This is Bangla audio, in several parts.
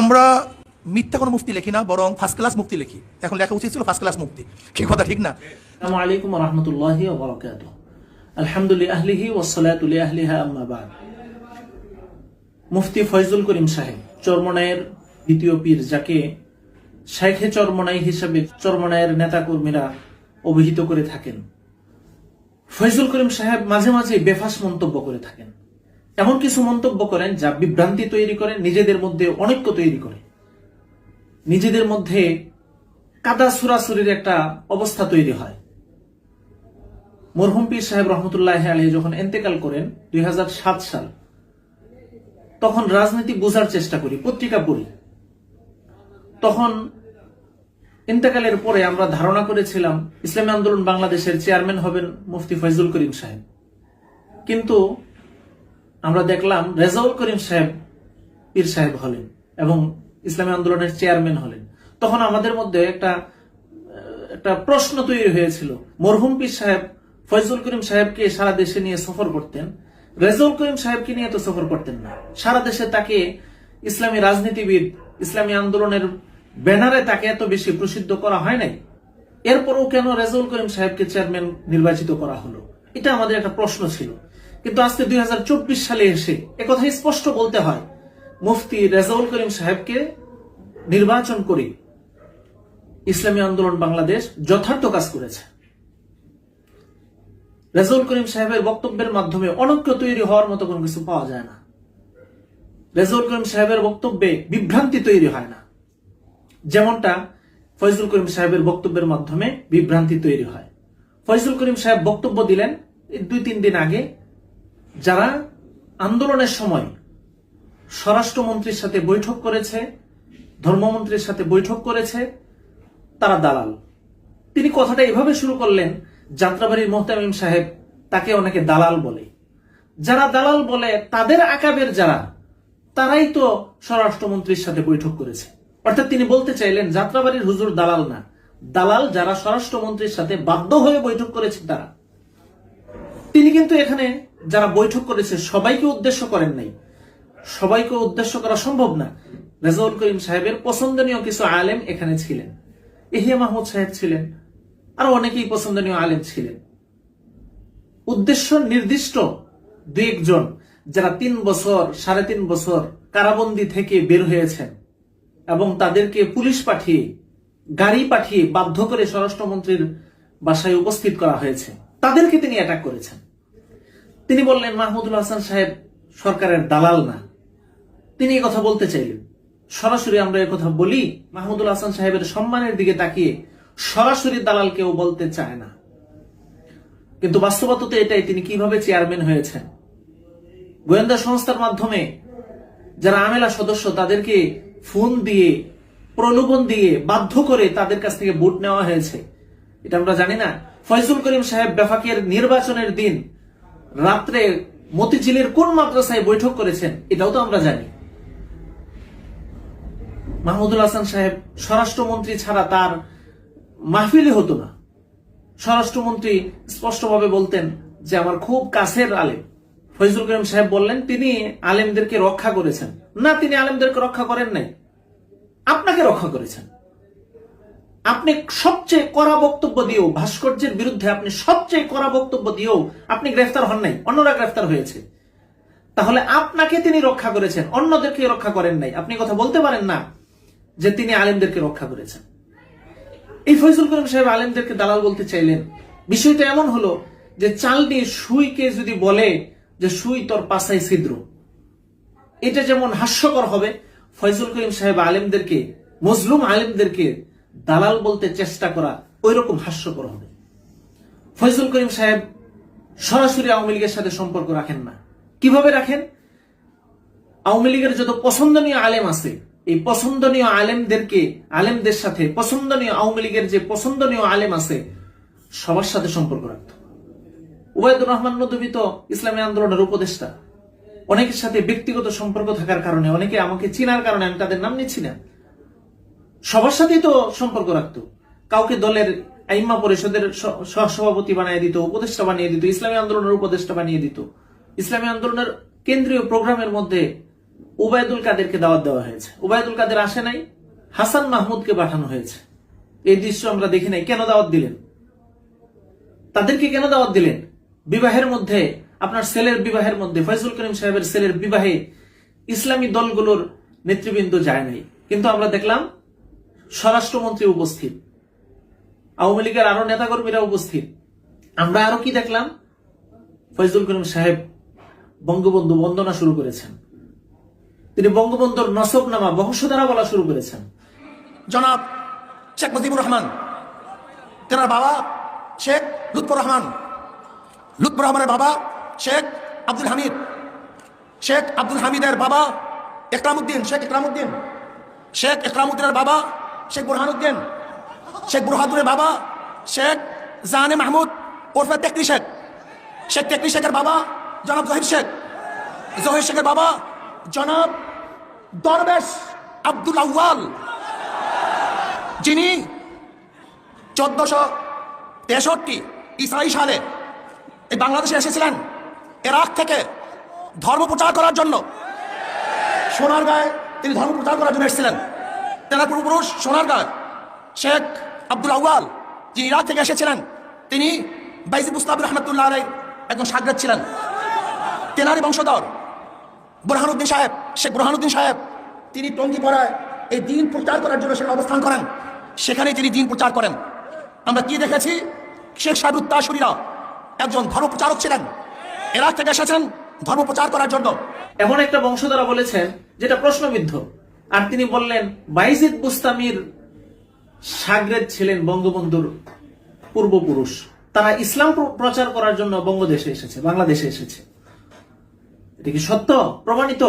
আমরা মিথ্যা কোনো মুক্তি লিখি না, বরং ফার্স্ট ক্লাস মুক্তি লিখি। এখন লেখা উচিত ছিল ফার্স্ট ক্লাস মুক্তি। কি কথা, ঠিক না? আলাইকুম মুফতি ফয়জুল করিম সাহেব চরমনায়ের দ্বিতীয় পীর, যাকে শেখে চরমনাই হিসাবে চরমনায়ের নেতাকর্মীরা অভিহিত করে থাকেন। ফয়জুল করিম সাহেব মাঝে মাঝে বেফাস মন্তব্য করে থাকেন। এমন কিছু মন্তব্য করেন যা বিভ্রান্তি তৈরি করে, নিজেদের মধ্যে অনৈক্য তৈরি করে। নিজেদের মধ্যে কাদা সুরাসুরির একটা অবস্থা তৈরি হয়। মরহুম পীর সাহেব রহমতুল্লাহ আলহী যখন এন্তেকাল করেন, দুই হাজার সাত সাল, তখন রাজনীতি বোঝার চেষ্টা করি, পত্রিকা পড়ি। তখন ইন্তেকালের পরে আমরা ধারণা করেছিলাম, ইসলামী আন্দোলন বাংলাদেশের চেয়ারম্যান হবেন মুফতি ফয়জুল করিম সাহেব। কিন্তু আমরা দেখলাম রেজাউল করিম সাহেব পীর সাহেব হলেন এবং ইসলামী আন্দোলনের চেয়ারম্যান হলেন। তখন আমাদের মধ্যে একটা একটা প্রশ্ন তৈরি হয়েছিল। মরহুম পীর সাহেব ফয়জুল করিম সাহেবকে সারা দেশে নিয়ে সফর করতেন। রেজাউল করিম সাহেবকে নিয়ে তো সফর করতেন না। সারা দেশে তাকে ইসলামী রাজনীতিবিদ, ইসলামী আন্দোলনের ব্যানারে তাকে এত বেশি প্রসিদ্ধ করা হয় নাই। এরপরও কেন রেজাউল করিম সাহেবকে চেয়ারম্যান নির্বাচিত করা হলো? এটা আমাদের একটা প্রশ্ন ছিল। কিন্তু আজকে দুই হাজার চব্বিশ সালে এসে একথা স্পষ্ট বলতে হয়। মুফতি রেজাউল করিম সাহেবকে নির্বাচন করে ইসলামী আন্দোলন বাংলাদেশ যথার্থ কাজ করেছে। রেজাউল করিম সাহেবের বক্তব্যের মাধ্যমে অনৈক্য তৈরি হওয়ার মতো কোনো কিছু পাওয়া যায় না। রেজাউল করিম সাহেবের বক্তব্যে বিভ্রান্তি তৈরি হয় না। যেমনটা ফয়জুল করিম সাহেবের বক্তব্যের মাধ্যমে বিভ্রান্তি তৈরি হয়। ফয়জুল করিম সাহেব বক্তব্য দিলেন দুই তিন দিন আগে। যারা আন্দোলনের সময় স্বরাষ্ট্রমন্ত্রীর সাথে বৈঠক করেছে, ধর্মমন্ত্রীর সাথে বৈঠক করেছে, তারা দালাল। তিনি কথাটা এভাবে শুরু করলেন, যাত্রাবাড়ির মোহতামিম সাহেব তাকে অনেকে দালাল বলে। যারা দালাল বলে, তাদের আকাবের যারা, তারাই তো স্বরাষ্ট্রমন্ত্রীর সাথে বৈঠক করেছে। অর্থাৎ তিনি বলতে চাইলেন, যাত্রাবাড়ির হুজুর দালাল না। দালাল যারা স্বরাষ্ট্রমন্ত্রীর সাথে বাধ্য হয়ে বৈঠক করেছে তারা। তিনি কিন্তু এখানে যারা বৈঠক করেছে, সবাইকে উদ্দেশ্য করেন নাই। সবাইকে উদ্দেশ্য করা সম্ভব না। রেজাউল করিম সাহেবের পছন্দনীয় কিছু আলেম এখানে ছিলেন। এহিয়া মাহমুদ সাহেব ছিলেন, আর অনেকেই পছন্দনীয় আলেম ছিলেন। উদ্দেশ্য নির্দিষ্ট দু একজন, যারা তিন বছর, সাড়ে তিন বছর কারাবন্দি থেকে বের হয়েছেন এবং তাদেরকে পুলিশ পাঠিয়ে, গাড়ি পাঠিয়ে বাধ্য করে স্বরাষ্ট্রমন্ত্রীর বাসায় উপস্থিত করা হয়েছে। তাদেরকে তিনি অ্যাটাক করেছেন। তিনি বললেন, মাহমুদুল হাসান সাহেব সরকারের দালাল না। তিনি কথা বলতে চাইলেন। সরাসরি আমরা কথা বলি, মাহমুদুল হাসান সাহেবের সম্মানের দিকে তাকিয়ে সরাসরি দালাল কেউ বলতে চায় না। কিন্তু বাস্তবতাতে এটাই, তিনি কীভাবে চেয়ারম্যান হয়েছেন? গোয়েন্দা সংস্থার মাধ্যমে যারা আমেলা সদস্য, তাদেরকে ফোন দিয়ে, প্রলোভন দিয়ে বাধ্য করে তাদের কাছ থেকে ভোট নেওয়া হয়েছে। এটা আমরা জানি না। ফয়জুল করিম সাহেব বেফাকের নির্বাচনের দিন রাত্রে মতিঝিলের কোন মাদ্রাসায় বৈঠক করেছেন, এটাও তো আমরা জানি। মাহমুদুল হাসান সাহেব স্বরাষ্ট্রমন্ত্রী ছাড়া তার মাহফিলে হতো না। স্বরাষ্ট্রমন্ত্রী স্পষ্টভাবে বলতেন যে, আমার খুব কাছের আলেম। ফয়জুল করিম সাহেব বললেন, তিনি আলেমদেরকে রক্ষা করেছেন। না, তিনি আলেমদেরকে রক্ষা করেন নাই। আপনাকে রক্ষা করেছেন। আপনি সবচেয়ে কড়া বক্তব্য দিয়েও, ভাস্কর্যের বিরুদ্ধে আপনি সবচেয়ে কড়া বক্তব্য দিয়েও আপনি গ্রেফতার হন নাই, অন্যরা গ্রেফতার হয়েছে। তাহলে আপনাকে তিনি রক্ষা করেছেন, অন্যদেরকে রক্ষা করেন নাই। আপনি কথা বলতে পারেন না যে তিনি আলেমদেরকে রক্ষা করেছেন। এই ফয়জুল করিম সাহেব আলেমদেরকে দালাল বলতে চাইলেন। বিষয়টা এমন হলো যে চালনি সুইকে যদি বলে যে সুই তোর পাশায় ছিদ্র, এটা যেমন হাস্যকর হবে, ফয়জুল করিম সাহেব আলেমদেরকে, মজলুম আলেমদেরকে দালাল বলতে চেষ্টা করা ওই রকম হাস্যকর হবে। ফয়জুল করিম সাহেব সরাসরি আওয়ামী লীগের সাথে সম্পর্ক রাখেন না। কীভাবে রাখেন? আওয়ামী লীগের যত পছন্দনীয় আলেম আছে, এই পছন্দনীয় আলেমদেরকে, আলেমদের সাথে পছন্দনীয় আওয়ামী লীগের যে পছন্দনীয় আলেম আছে, সবার সাথে সম্পর্ক রাখত। উবায়দুর রহমান নদী তো ইসলামী আন্দোলনের উপদেষ্টা। অনেকের সাথে ব্যক্তিগত সম্পর্ক থাকার কারণে, অনেকে আমাকে চিনার কারণে, আমি তাদের নাম নিচ্ছি না। সবার সাথেই তো সম্পর্ক রাখতো। কাউকে দলের আইম্মা পরিষদের সহসভাপতি বানিয়ে দিত, উপদেষ্টা বানিয়ে দিত, ইসলামী আন্দোলনের উপদেষ্টা বানিয়ে দিত। ইসলামী আন্দোলনের কেন্দ্রীয় প্রোগ্রামের মধ্যে উবায়দুল কাদেরকে দাওয়াত দেওয়া হয়েছে। উবায়দুল কাদের আসে নাই, হাসান মাহমুদকে পাঠানো হয়েছে। এই দৃশ্য আমরা দেখি নাই, কেন দাওয়াত দিলেন? তাদেরকে কেন দাওয়াত দিলেন? বিবাহের মধ্যে, আপনার ছেলের বিবাহের মধ্যে, ফয়জুল করিম সাহেবের ছেলের বিবাহে ইসলামী দলগুলোর নেতৃবৃন্দ যায় নাই। কিন্তু আমরা দেখলাম স্বরাষ্ট্রমন্ত্রী উপস্থিত। আওয়ামী লীগের আরও নেতাকর্মীরা উপস্থিত। আমরা আরও কি দেখলাম? ফয়জুল করিম সাহেব বঙ্গবন্ধু বন্দনা শুরু করেছেন। তিনি বঙ্গবন্ধুর নসবনামা বংশধারা বলা শুরু করেছেন। জনাব শেখ মুজিবুর রহমান, তেনার বাবা শেখ লুৎফর রহমান, লুৎফর রহমানের বাবা শেখ আব্দুল হামিদ, শেখ আব্দুল হামিদের বাবা একরামুদ্দিন, শেখ একরামুদ্দিন, শেখ একরামুদ্দিনের বাবা শেখ বুরহানুদ্দিন শেখ বুরহাদুরের বাবা শেখ জাহানে মাহমুদ ওরফে তেকরি শেখ। শেখ তেকরি শেখের বাবা জনাব জহির শেখ। জহির শেখের বাবা জনাব দরবেশ আব্দুল আউয়াল। যিনি চোদ্দশো তেষট্টি ইসরাই সালে এই বাংলাদেশে এসেছিলেন এরাক থেকে ধর্ম প্রচার করার জন্য। সোনার গায়ে তিনি ধর্ম প্রচার করার জন্য এসেছিলেন। তেনার পূর্বপুরুষ সোনার গায়ে শেখ আব্দুল আউয়াল, যিনি ইরাক থেকে এসেছিলেন, তিনি বাইজি মুস্তাফির রহমতুল্লাহ আলাই একজন সাগরেদ ছিলেন। তেনারই বংশধর বুরহানুদ্দিন সাহেব, শেখ বুরহানুদ্দিন সাহেব, তিনি টঙ্গি পড়ায় এই দিন প্রচার করার জন্য সেখানে অবস্থান করেন। সেখানে তিনি দিন প্রচার করেন। আমরা কি দেখেছি? শেখ সাহেব উত্তাসুরীরা একজন ধর্ম প্রচারক ছিলেন। এরাক থেকে এসেছেন ধর্ম প্রচার করার জন্য। এমন একটা বংশধারা বলেছেন যেটা প্রশ্নবিদ্ধ। আর তিনি বললেন বাইজিদ বুস্তামির সাগরেদ ছিলেন বঙ্গবন্ধুর পূর্বপুরুষ। তারা ইসলাম প্রচার করার জন্য বঙ্গদেশে এসেছে বাংলাদেশে এসেছে। এটা কি সত্য? প্রমাণিত?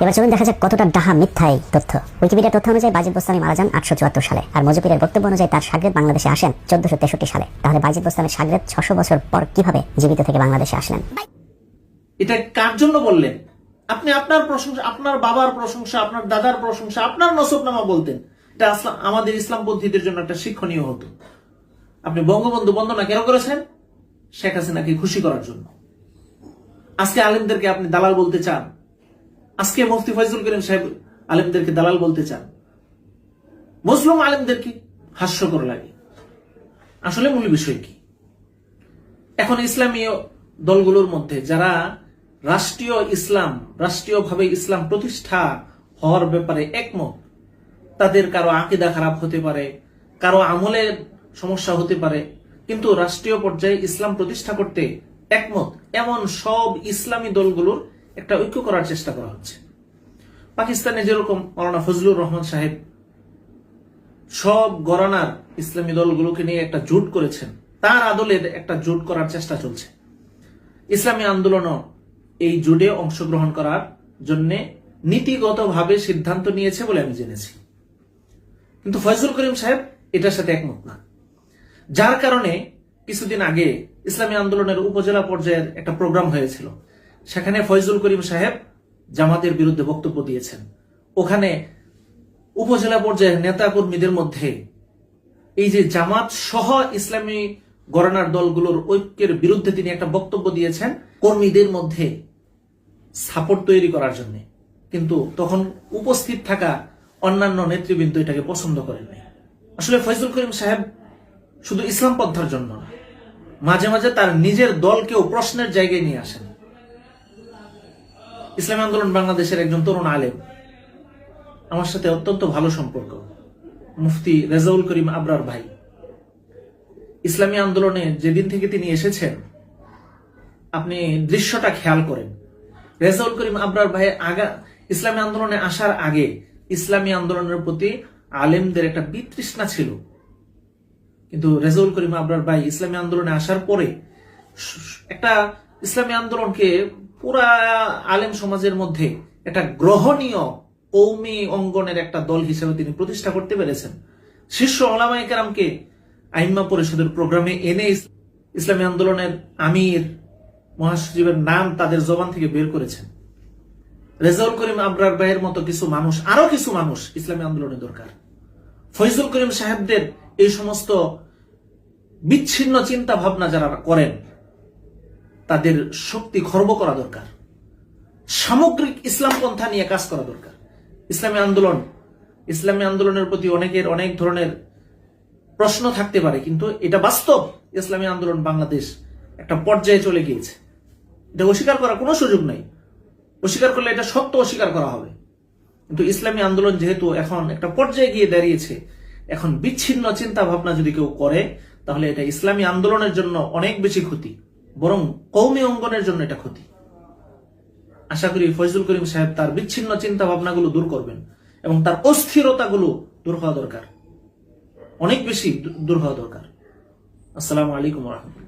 এবার চলুন দেখা যাক কতটা ডাহা মিথ্যা এই তথ্য। উইকিপিডিয়া তথ্য অনুযায়ী বাজিদ বোস্তামি মারা যান আটশো চুয়াত্তর সালে আর মজুপিরের বক্তব্য অনুযায়ী তার সাগরেদ বাংলাদেশে আসেন চোদ্দশো তেষট্টি সালে। তাহলে বাজিদ বোস্তামের সাগরেদ ছশো বছর পর কীভাবে জীবিত থেকে বাংলাদেশে আসলেন? এটা কার জন্য বললেন? আপনি আপনার প্রশংসা, আপনার বাবার প্রশংসা, আপনার দাদার প্রশংসা, আপনার নসবনামা বলতেন। এটা আমাদের ইসলাম পদ্ধতির জন্য একটা শিক্ষণীয় হতো। আপনি বঙ্গবন্ধু বন্দনা কেন করেছেন? শেখ হাসিনাকে খুশি করার জন্য। আজকে আলিমদেরকে আপনি দালাল বলতে চান। আজকে মুফতি ফয়জুল করিম সাহেব আলিমদেরকে দালাল বলতে চান। মুসলিম আলিমদেরকে হাস্যকর লাগে। আসলে মূল বিষয় কি? এখন ইসলামীয় দলগুলোর মধ্যে যারা রাষ্ট্রীয় ইসলাম, রাষ্ট্রীয়ভাবে ইসলাম প্রতিষ্ঠা হওয়ার ব্যাপারে একমত। তাদের কারও আকিদা খারাপ হতে পারে, কারও আমলের সমস্যা হতে পারে, কিন্তু রাষ্ট্রীয় পর্যায়ে ইসলাম প্রতিষ্ঠা করতে একমত। এমন সব ইসলামী দলগুলোর একটা ঐক্য করার চেষ্টা করা হচ্ছে। পাকিস্তানে যেরকম মৌলানা ফজলুর রহমান সাহেব সব গরানার ইসলামী দলগুলোকে নিয়ে একটা জোট করেছেন, তার আদলের একটা জোট করার চেষ্টা চলছে। ইসলামী আন্দোলনও এই জোটে অংশগ্রহণ করার জন্য নীতিগতভাবে সিদ্ধান্ত নিয়েছে বলে আমি জেনেছি। কিন্তু ফয়জুল করিম সাহেব এটার সাথে একমত না। যার কারণে কিছুদিন আগে ইসলামী আন্দোলনের উপজেলা পর্যায়ের একটা প্রোগ্রাম হয়েছিল। সেখানে ফয়জুল করিম সাহেব জামাতের বিরুদ্ধে বক্তব্য দিয়েছেন। ওখানে উপজেলা পর্যায়ের নেতা কর্মীদের মধ্যে এই যে জামাত সহ ইসলামী গণনার দলগুলোর ঐক্যের বিরুদ্ধে তিনি একটা বক্তব্য দিয়েছেন, কর্মীদের মধ্যে সাপোর্ট তৈরি করার জন্য। কিন্তু তখন উপস্থিত থাকা অন্যান্য নেতৃবৃন্দ এটাকে পছন্দ করেন নাই। আসলে ফয়জুল করিম সাহেব শুধু ইসলাম পন্থার জন্য না, মাঝে মাঝে তার নিজের দলকেও প্রশ্নের জায়গায় নিয়ে আসেন। ইসলামী আন্দোলন বাংলাদেশের একজন তরুণ আলেম, আমার সাথে অত্যন্ত ভালো সম্পর্ক, মুফতি রেজাউল করিম আবরার ভাই। ইসলামী আন্দোলনে যেদিন থেকে তিনি এসেছেন, আপনি দৃশ্যটা খেয়াল করেন। রেজাউল করিম আবরার ভাই আগা, ইসলামী আন্দোলনে আসার আগে ইসলামী আন্দোলনের প্রতি আলেমদের একটা বিতৃষ্ণা ছিল। কিন্তু রেজাউল করিম আবরার ভাই ইসলামী আন্দোলনে আসার পরে একটা ইসলামী আন্দোলনকে পুরা আলেম সমাজের মধ্যে একটা গ্রহণীয় কৌমি অঙ্গনের একটা দল হিসেবে তিনি প্রতিষ্ঠা করতে পেরেছেন। শীর্ষ ওলামায়ে আইম্মা পরিষদের প্রোগ্রামে এনে ইসলামী আন্দোলনের আমির মহাসচিবের নাম তাদের জবান থেকে বের করেছেন। রেজাউল করিম আবরার ভাইয়ের মতো কিছু মানুষ, আরও কিছু মানুষ ইসলামী আন্দোলনে দরকার। ফৈজুল করিম সাহেবদের এই সমস্ত বিচ্ছিন্ন চিন্তা ভাবনা যারা করেন, তাদের শক্তি খর্ব করা দরকার। সামগ্রিক ইসলাম পন্থা নিয়ে কাজ করা দরকার। ইসলামী আন্দোলন, ইসলামী আন্দোলনের প্রতি অনেকের অনেক ধরনের প্রশ্ন থাকতে পারে, কিন্তু এটা বাস্তব। ইসলামী আন্দোলন বাংলাদেশ একটা পর্যায়ে চলে গিয়েছে। এটা অস্বীকার করার কোনো সুযোগ নাই। অস্বীকার করলে এটা সত্য অস্বীকার করা হবে। কিন্তু ইসলামী আন্দোলন যেহেতু এখন একটা পর্যায়ে গিয়ে দাঁড়িয়েছে, এখন বিচ্ছিন্ন চিন্তা ভাবনা যদি কেউ করে, তাহলে এটা ইসলামী আন্দোলনের জন্য অনেক বেশি ক্ষতি, বরং কৌমি অঙ্গনের জন্য এটা ক্ষতি। আশা করি ফয়জুল করিম সাহেব তার বিচ্ছিন্ন চিন্তা ভাবনাগুলো দূর করবেন, এবং তার অস্থিরতাগুলো দূর হওয়া দরকার। অনেক বেশি দূর হওয়া দরকার। আসসালামু আলাইকুম রহমতুল্লাহ।